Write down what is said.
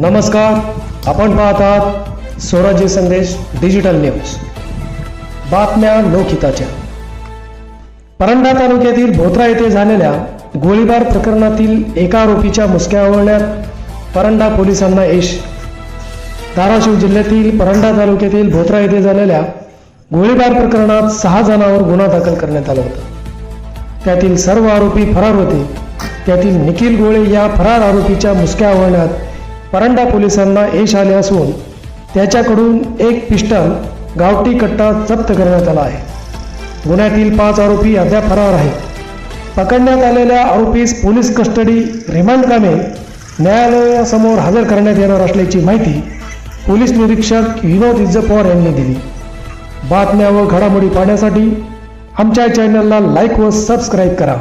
नमस्कार आपण पाहतात स्वराज्य संदेश डिजिटल न्यूज. बातम्या लोकहिताच्या. परंडा तालुक्यातील भोत्रा येथे झालेल्या गोळीबार प्रकरणातील एका आरोपीच्या मुसक्या आवळण्यात परंडा पोलिसांना यश. धाराशिव जिल्ह्यातील परंडा तालुक्यातील भोत्रा येथे झालेल्या गोळीबार प्रकरणात सहा जणांवर गुन्हा दाखल करण्यात आला होता. त्यातील सर्व आरोपी फरार होते. त्यातील निखिल गोळे या फरार आरोपीच्या मुसक्या आवळण्यात परंडा पोलिसांना यश आले असून त्याच्याकडून एक पिस्टल गावठी कट्टा जप्त करण्यात आला आहे. गुन्ह्यातील पाच आरोपी अद्याप फरार आहेत. पकडण्यात आलेल्या आरोपीस पोलीस कस्टडी रिमांड कामे न्यायालयासमोर हजर करण्यात येणार असल्याची माहिती पोलीस निरीक्षक विनोद इज्ज पवार यांनी दिली. बातम्या व घडामोडी पाहण्यासाठी आमच्या चॅनलला लाईक व सबस्क्राईब करा.